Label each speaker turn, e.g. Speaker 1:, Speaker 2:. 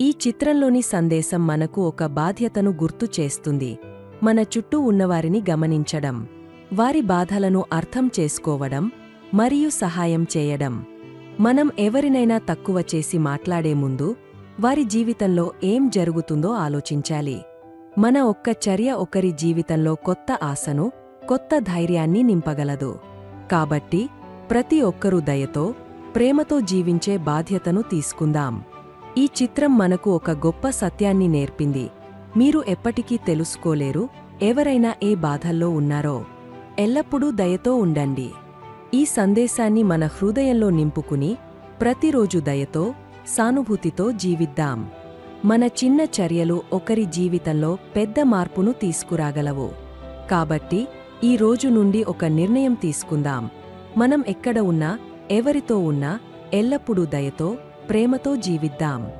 Speaker 1: ఈ చిత్రంలోని సందేశం మనకు ఒక బాధ్యతను గుర్తు చేస్తుంది. మన చుట్టూ ఉన్నవారిని గమనించడం వారి బాధలను అర్థం చేసుకోవడం మరియు సహాయం చేయడం. మనం ఎవరినైనా తక్కువ చేసి మాట్లాడే ముందు వారి జీవితంలో ఏం జరుగుతుందో ఆలోచించాలి. మన ఒక్క చర్య ఒకరి జీవితంలో కొత్త ఆశను కొత్త ధైర్యాన్ని నింపగలదు. కాబట్టి ప్రతి ఒక్కరూ దయతో ప్రేమతో జీవించే బాధ్యతను తీసుకుందాం. ఈ చిత్రం మనకు ఒక గొప్ప సత్యాన్ని నేర్పింది. మీరు ఎప్పటికీ తెలుసుకోలేరు ఎవరైనా ఏ బాధల్లో ఉన్నారో. ఎల్లప్పుడూ దయతో ఉండండి. ఈ సందేశాన్ని మన హృదయంలో నింపుకుని ప్రతిరోజు దయతో సానుభూతితో జీవిద్దాం. మన చిన్న చర్యలు ఒకరి జీవితంలో పెద్ద మార్పును తీసుకురాగలవు. కాబట్టి ఈ రోజు నుండి ఒక నిర్ణయం తీసుకుందాం. మనం ఎక్కడ ఉన్నా ఎవరితో ఉన్నా ఎల్లప్పుడూ దయతో ప్రేమతో జీవిద్దాం.